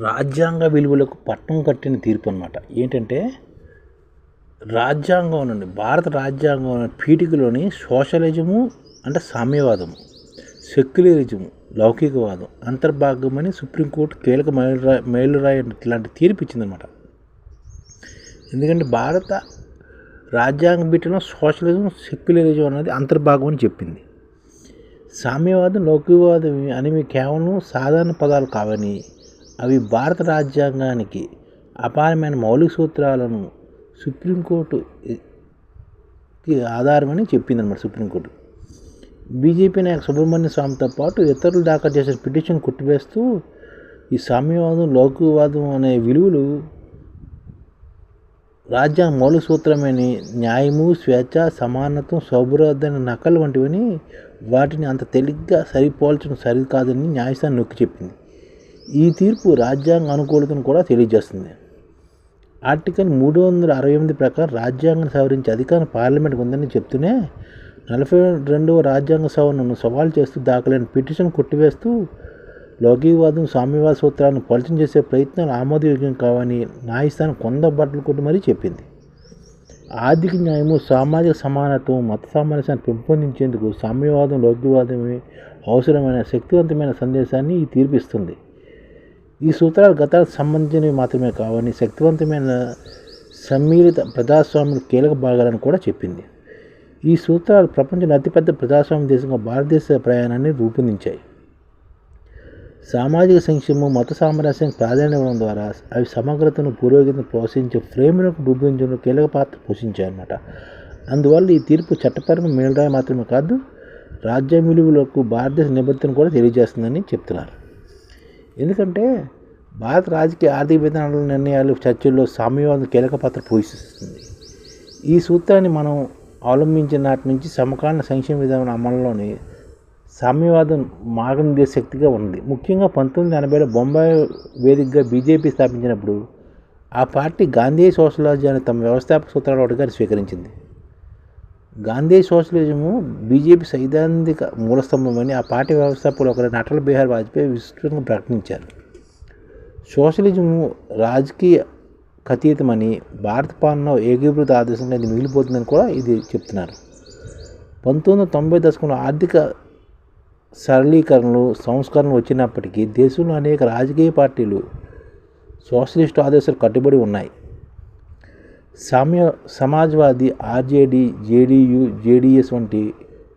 రాజ్యాంగ విలువలకు పట్టం కట్టిన తీర్పు అనమాట ఏంటంటే రాజ్యాంగం నుండి భారత రాజ్యాంగం పీఠికలోని సోషలిజము అంటే సామ్యవాదము సెక్యులరిజము లౌకికవాదం అంతర్భాగమని సుప్రీంకోర్టు కీలక మైలురాయి మైలురాయి ఇలాంటి తీర్పు ఇచ్చిందనమాట ఎందుకంటే భారత రాజ్యాంగ పీఠంలో సోషలిజం సెక్యులరిజం అనేది అంతర్భాగం అని చెప్పింది. సామ్యవాదం లౌకికవాదం అనేవి కేవలం సాధారణ పదాలు కావని అవి భారత రాజ్యాంగానికి అపారమైన మౌలిక సూత్రాలను సుప్రీంకోర్టు ఆధారమని ఆధారమని చెప్పిందన్నమాట సుప్రీంకోర్టు. బీజేపీ నాయక సుబ్రహ్మణ్య స్వామితో పాటు ఇతరులు దాఖలు చేసిన పిటిషన్ కొట్టివేస్తూ ఈ సామ్యవాదం లౌకికవాదం అనే విలువలు రాజ్యాంగ మౌలిక సూత్రమని న్యాయము స్వేచ్ఛ సమానత్వం సౌభ్రదన నకలు వంటివని వాటిని అంత తేలిగ్గా సరిపోల్చడం సరికాదని న్యాయస్థానం నొక్కి చెప్పింది. ఈ తీర్పు రాజ్యాంగ అనుకూలతను కూడా తెలియజేస్తుంది. ఆర్టికల్ మూడు వందల అరవై ఎనిమిది ప్రకారం రాజ్యాంగం సవరించే అధికారం పార్లమెంట్కి ఉందని చెప్తూనే నలభై రెండవ రాజ్యాంగ సవరణను సవాల్ చేస్తూ దాఖలైన పిటిషన్ కొట్టివేస్తూ లౌకికవాదం సామ్యవాద సూత్రాలను పలిచం చేసే ప్రయత్నాలు ఆమోదయోగ్యం కావని న్యాయస్థానం కొంద బట్టలు కొట్టి మరీ చెప్పింది. ఆర్థిక న్యాయము సామాజిక సమానత్వం మత సామరస్యాన్ని పెంపొందించేందుకు సామ్యవాదం లౌకికవాదమే అవసరమైన శక్తివంతమైన సందేశాన్ని ఈ తీర్పిస్తుంది ఈ సూత్రాలు గతానికి సంబంధించినవి మాత్రమే కావని శక్తివంతమైన సమ్మిళిత ప్రజాస్వామ్య కీలక భాగాలను కూడా చెప్పింది. ఈ సూత్రాలు ప్రపంచంలో అతిపెద్ద ప్రజాస్వామ్య దేశంగా భారతదేశ ప్రయాణాన్ని రూపొందించాయి. సామాజిక సంక్షేమం మత సామరస్యానికి ప్రాధాన్యత ఇవ్వడం ద్వారా అవి సమగ్రతను పురోగతిని ప్రోత్సహించే ఫ్రేమ్లకు రూపొందించడంలో కీలక పాత్ర పోషించాయన్నమాట. అందువల్ల ఈ తీర్పు చట్టపరమైన మేలురాయి మాత్రమే కాదు రాజ్య విలువలకు భారతదేశ నిబద్ధతను కూడా తెలియజేస్తుందని చెప్తున్నారు. ఎందుకంటే భారత రాజకీయ ఆర్థిక విధానాల నిర్ణయాలు చర్చల్లో సామ్యవాదం కీలక పాత్ర పోషిస్తుంది. ఈ సూత్రాన్ని మనం అవలంబించిన నాటి నుంచి సమకాలీన సంక్షేమ విధానం అమలులోని సామ్యవాదం మార్గనిర్దేశ శక్తిగా ఉంది ముఖ్యంగా పంతొమ్మిది ఎనభైలో బొంబాయి వేదికగా బీజేపీ స్థాపించినప్పుడు ఆ పార్టీ గాంధీ సోషలాజీ అనే తమ వ్యవస్థాపక సూత్రాలు ఒకటిగా స్వీకరించింది. గాంధీ సోషలిజము బీజేపీ సైద్ధాంతిక మూలస్తంభమని ఆ పార్టీ వ్యవస్థాపకులు ఒకరైన అటల్ బిహారీ వాజ్పేయి విస్తృతంగా ప్రకటించారు. సోషలిజము రాజకీయ ఖతీతమని భారత పాలన ఏకీకృత ఆదేశంగా ఇది మిగిలిపోతుందని కూడా ఇది చెప్తున్నారు. పంతొమ్మిది వందల తొంభై దశకంలో ఆర్థిక సరళీకరణలు సంస్కరణలు వచ్చినప్పటికీ దేశంలో అనేక రాజకీయ పార్టీలు సోషలిస్టు ఆదేశాలు కట్టుబడి ఉన్నాయి. సామ్య సమాజ్వాదీ ఆర్జేడీ జేడీయూ జేడీఎస్ వంటి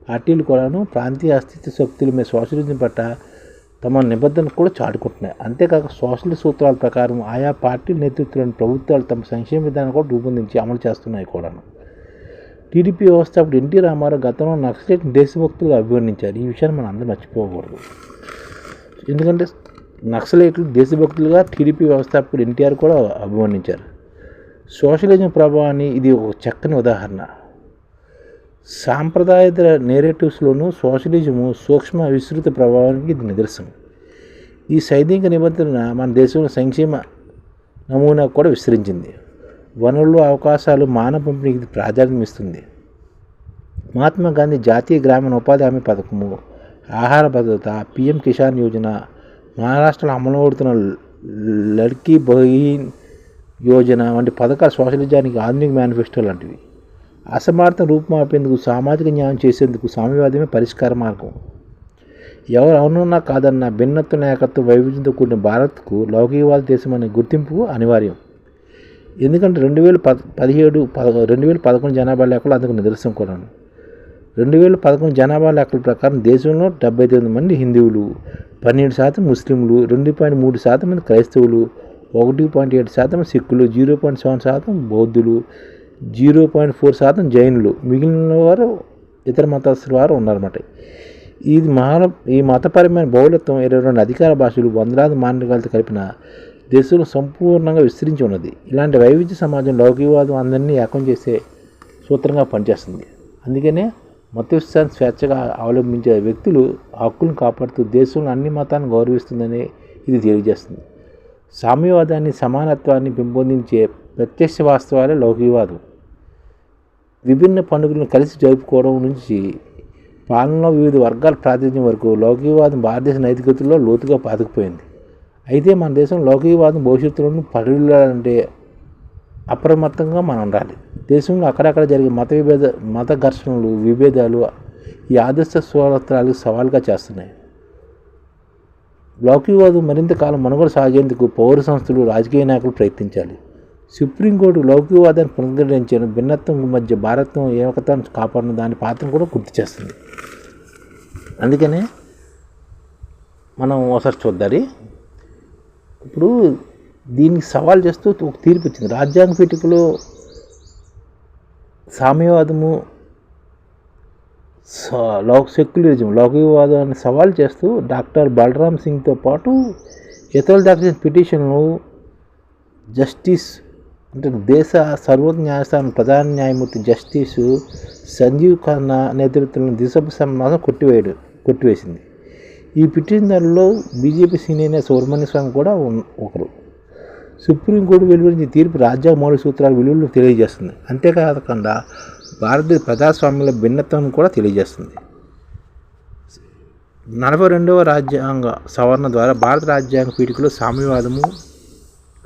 పార్టీలు కూడాను ప్రాంతీయ అస్తిత్వ శక్తుల మీద సోషలిజం పట్ల తమ నిబంధన కూడా చాటుకుంటున్నాయి. అంతేకాక సోషలిస్ట్ సూత్రాల ప్రకారం ఆయా పార్టీల నేతృత్వంలోని ప్రభుత్వాలు తమ సంక్షేమ విధానం కూడా రూపొందించి అమలు చేస్తున్నాయి కూడాను. టీడీపీ వ్యవస్థాపకుడు ఎన్టీ రామారావు గతంలో నక్సలైట్ దేశభక్తులుగా అభివర్ణించారు. ఈ విషయాన్ని మనం అందరూ మర్చిపోకూడదు. ఎందుకంటే నక్సలైట్లు దేశభక్తులుగా టీడీపీ వ్యవస్థాపకుడు ఎన్టీఆర్ కూడా అభివర్ణించారు. సోషలిజం ప్రభావాన్ని ఇది ఒక చక్కని ఉదాహరణ. సాంప్రదాయ నేరేటివ్స్లోనూ సోషలిజము సూక్ష్మ విస్తృత ప్రభావానికి ఇది నిదర్శనం. ఈ సైద్ధిక నిబంధన మన దేశంలో సంక్షేమ నమూనా కూడా విస్తరించింది. వనరులు అవకాశాలు మానవ పంపిణీకి ఇది ప్రాధాన్యం ఇస్తుంది. మహాత్మా గాంధీ జాతీయ గ్రామీణ ఉపాధి హామీ పథకము ఆహార భద్రత పిఎం కిసాన్ యోజన మహారాష్ట్రలో అమలుపడుతున్న లడ్కీ బహీన్ యోజన వంటి పథకాలు సోషలిజానికి ఆధునిక మేనిఫెస్టో లాంటివి. అసమార్థం రూపుమాపేందుకు సామాజిక న్యాయం చేసేందుకు సామ్యవాదమే పరిష్కార మార్గం. ఎవరు అవునన్నా కాదన్న భిన్నత్వ నాయకత్వం వైవిధ్యంతో కూడిన భారత్కు లౌకికవాద దేశం అనే గుర్తింపు అనివార్యం. ఎందుకంటే రెండు వేల పద పదిహేడు పద రెండు వేల పదకొండు జనాభా లెక్కలు అందుకు నిదర్శనం కూడాను రెండు వేల పదకొండు జనాభా లెక్కల ప్రకారం దేశంలో డెబ్బై తొమ్మిది మంది హిందువులు పన్నెండు శాతం ముస్లింలు రెండు పాయింట్ మూడు శాతం మంది క్రైస్తవులు ఒకటి పాయింట్ ఏడు శాతం సిక్కులు జీరో పాయింట్ సెవెన్ శాతం బౌద్ధులు జీరో పాయింట్ ఫోర్ శాతం జైనులు. మిగిలిన వారు ఇతర మతస్థుల వారు ఉన్నారన్నమాట. ఇది మహా ఈ మతపరమైన బౌలత్వం ఇరవై రెండు అధికార భాషలు వందలాది మాండలికాలతో కలిపిన దేశంలో సంపూర్ణంగా విస్తరించి ఉన్నది. ఇలాంటి వైవిధ్య సమాజం లౌకికవాదం అందరినీ ఏకం చేసే సూత్రంగా పనిచేస్తుంది. అందుకనే మత విశ్వాసాన్ని స్వేచ్ఛగా అవలంబించే వ్యక్తులు హక్కులను కాపాడుతూ దేశంలో అన్ని మతాలను గౌరవిస్తుందని ఇది తెలియజేస్తుంది. సామ్యవాదాన్ని సమానత్వాన్ని పెంపొందించే ప్రత్యక్ష వాస్తవాలే లౌకికవాదం. విభిన్న పండుగలను కలిసి జరుపుకోవడం నుంచి పాలనలో వివిధ వర్గాల ప్రాతినిధ్యం వరకు లౌకికవాదం భారతదేశ నైతికతలో లోతుగా పాతుకుపోయింది. అయితే మన దేశం లౌకికవాదం భవిష్యత్తులను పరిగెళ్ళాలంటే అప్రమత్తంగా మనం ఉండాలి దేశంలో అక్కడక్కడ జరిగే మత విభేద మత ఘర్షణలు విభేదాలు ఈ ఆదర్శ స్వరత్రాలకు సవాల్గా చేస్తున్నాయి. లౌకికవాదం మరింత కాలం మనుగడ సాగేందుకు పౌర సంస్థలు రాజకీయ నాయకులు ప్రయత్నించాలి. సుప్రీంకోర్టు లౌకికవాదాన్ని పునరుద్ధరించిన భిన్నత్వం మధ్య భారత్వం ఏకతను కాపాడిన దాని పాత్రను కూడా గుర్తు చేస్తుంది. అందుకనే మనం ఒకసారి చూద్దారి. ఇప్పుడు దీనికి సవాల్ చేస్తూ ఒక తీర్పు ఇచ్చింది రాజ్యాంగ పీఠికలో సామ్యవాదము లౌక్ సెక్యులరిజం లౌకికవాదాన్ని సవాల్ చేస్తూ డాక్టర్ బలరామ్ సింగ్తో పాటు ఇతరులు దాఖలు పిటిషన్లు జస్టిస్ అంటే దేశ సర్వోన్నత న్యాయస్థానం ప్రధాన న్యాయమూర్తి జస్టిస్ సంజీవ్ ఖన్నా నేతృత్వంలో దిశభ సమాసం కొట్టివేయడు కొట్టివేసింది. ఈ పిటిషనర్లో బీజేపీ సీనియర్ సుబ్రహ్మణ్య స్వామి కూడా ఒకరు. సుప్రీంకోర్టు వెలువరించిన తీర్పు రాజ్యాంగ మౌలిక సూత్రాల విలువలను తెలియజేస్తుంది. అంతేకాకుండా భారతీయ ప్రజాస్వామ్యంలో భిన్నత్వం కూడా తెలియజేస్తుంది. నలభై రెండవ రాజ్యాంగ సవరణ ద్వారా భారత రాజ్యాంగ పీఠికలో సామ్యవాదము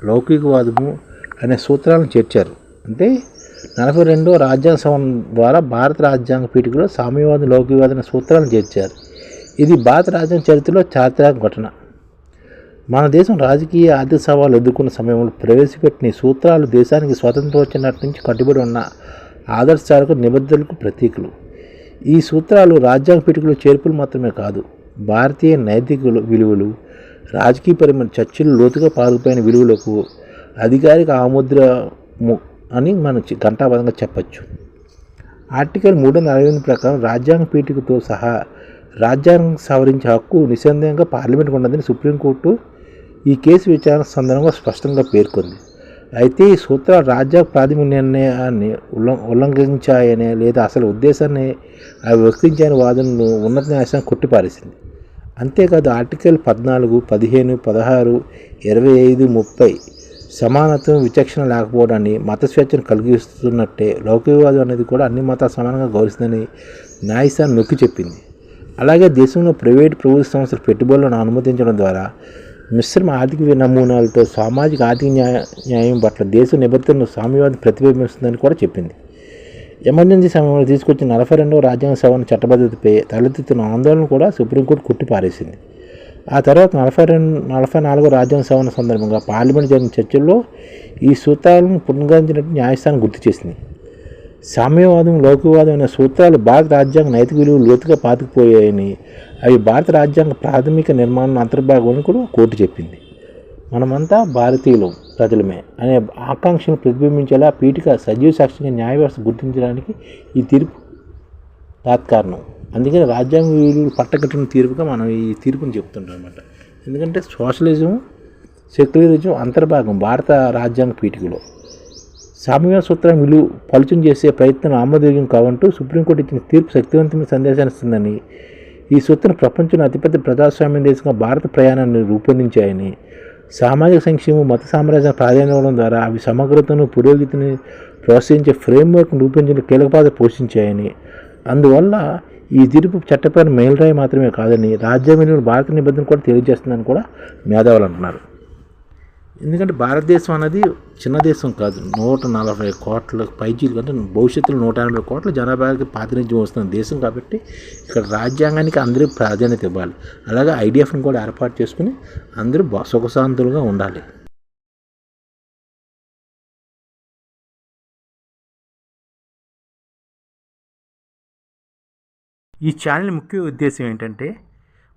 లౌకికవాదము అనే సూత్రాలను చేర్చారు. అంటే నలభై రెండవ రాజ్యాంగ సవరణ ద్వారా భారత రాజ్యాంగ పీఠికలో సామ్యవాదం లౌకికవాదం అనే సూత్రాలను చేర్చారు. ఇది భారత రాజ్యాంగ చరిత్రలో చారిత్రక ఘటన. మన దేశం రాజకీయ ఆర్థిక సవాళ్ళు ఎదుర్కొన్న సమయంలో ప్రవేశపెట్టిన సూత్రాలు దేశానికి స్వాతంత్రం వచ్చినట్టు నుంచి కట్టుబడి ఉన్న ఆదర్శాలకు నిబద్ధతలకు ప్రతీకలు. ఈ సూత్రాలు రాజ్యాంగ పీఠికలో చేర్పులు మాత్రమే కాదు భారతీయ నైతిక విలువలు రాజకీయపరమైన చర్చలు లోతుగా పాల్గొపోయిన విలువలకు అధికారిక ఆముద్ర అని మనం ఘంటాపదంగా చెప్పచ్చు. ఆర్టికల్ మూడు వందల అరవై ఎనిమిది ప్రకారం రాజ్యాంగ పీఠికతో సహా రాజ్యాంగం సవరించే హక్కు నిస్సందేహంగా పార్లమెంట్కు ఉన్నదని సుప్రీంకోర్టు ఈ కేసు విచారణ సందర్భంగా స్పష్టంగా పేర్కొంది. అయితే ఈ సూత్రాలు రాజ్యాంగ ప్రాథమిక నిర్ణయాన్ని ఉల్లంఘించాయనే లేదా అసలు ఉద్దేశాన్ని అవి వ్యక్తించని వాదనను ఉన్నత న్యాయస్థానం కొట్టిపారేసింది. అంతేకాదు ఆర్టికల్ పద్నాలుగు పదిహేను పదహారు ఇరవై ఐదు ముప్పై సమానత్వం విచక్షణ లేకపోవడాన్ని మత స్వేచ్ఛను కలిగిస్తున్నట్టే లౌకికవాదం అనేది కూడా అన్ని మతాలు సమానంగా గౌరవిస్తుందని న్యాయస్థానం నొక్కి చెప్పింది. అలాగే దేశంలో ప్రైవేట్ ప్రభుత్వ సంస్థల పెట్టుబడులను అనుమతించడం ద్వారా మిశ్రమ ఆర్థిక నమూనాలతో సామాజిక ఆర్థిక న్యాయ న్యాయం పట్ల దేశ నిబద్ధతను సామ్యవాదం ప్రతిబింబిస్తుందని కూడా చెప్పింది. ఎమర్జెన్సీ సమయంలో తీసుకొచ్చిన నలభై రెండవ రాజ్యాంగ సవరణ చట్టబద్ధతపై తలెత్తుతున్న ఆందోళన కూడా సుప్రీంకోర్టు కొట్టిపారేసింది. ఆ తర్వాత నలభై రెండు నలభై నాలుగో రాజ్యాంగ సవరణ సందర్భంగా పార్లమెంట్ జరిగిన చర్చల్లో ఈ సూత్రాలను పునరుద్ధరించినట్టు న్యాయస్థానం గుర్తు చేసింది. సామ్యవాదం లౌకికవాదం అనే సూత్రాలు భారత రాజ్యాంగ నైతిక విలువలు లోతుగా పాతుకుపోయాయని అవి భారత రాజ్యాంగ ప్రాథమిక నిర్మాణం అంతర్భాగం కూడా కోర్టు చెప్పింది. మనమంతా భారతీయులు ప్రజలమే అనే ఆకాంక్షను ప్రతిబింబించేలా పీఠిక సజీవ సాక్షిగా న్యాయ వ్యవస్థ గుర్తించడానికి ఈ తీర్పు తాత్కారణం. అందుకని రాజ్యాంగ విలువలు పట్టకట్టిన తీర్పుగా మనం ఈ తీర్పుని చెప్తుంటాం అనమాట ఎందుకంటే సోషలిజం సెక్యులరిజం అంతర్భాగం భారత రాజ్యాంగ పీఠికలో. సామ్య సూత్రం విలువ పలుచం చేసే ప్రయత్నం ఆమోదయోగ్యం కావంటూ సుప్రీంకోర్టు ఇచ్చిన తీర్పు శక్తివంతమైన సందేశాన్ని ఇస్తుందని. ఈ సూత్రం ప్రపంచంలో అతిపెద్ద ప్రజాస్వామ్య దేశంగా భారత ప్రయాణాన్ని రూపొందించాయని. సామాజిక సంక్షేమం మత సామ్రాజ్యం ప్రాధాన్యం ఇవ్వడం ద్వారా అవి సమగ్రతను పురోగతిని ప్రోత్సహించే ఫ్రేమ్వర్క్ రూపొందించిన కీలక పాత్ర పోషించాయని. అందువల్ల ఈ తీర్పు చట్టపరమైన మేలురాయి మాత్రమే కాదని రాజ్యాంగంలో భారత నిబంధన కూడా తెలియజేస్తుందని కూడా మేధావులు అంటున్నారు. ఎందుకంటే భారతదేశం అనేది చిన్న దేశం కాదు. నూట నలభై కోట్ల పైచీలు కంటే భవిష్యత్తులో నూట ఎనభై కోట్ల జనాభాకి ప్రాతినిధ్యం వస్తున్న దేశం కాబట్టి ఇక్కడ రాజ్యాంగానికి అందరూ ప్రాధాన్యత ఇవ్వాలి. అలాగే ఐడిఎఫ్ని కూడా ఏర్పాటు చేసుకుని అందరూ సుఖశాంతులుగా ఉండాలి. ఈ ఛానల్ ముఖ్య ఉద్దేశం ఏంటంటే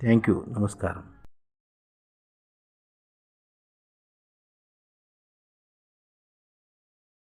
थैंक यू नमस्कार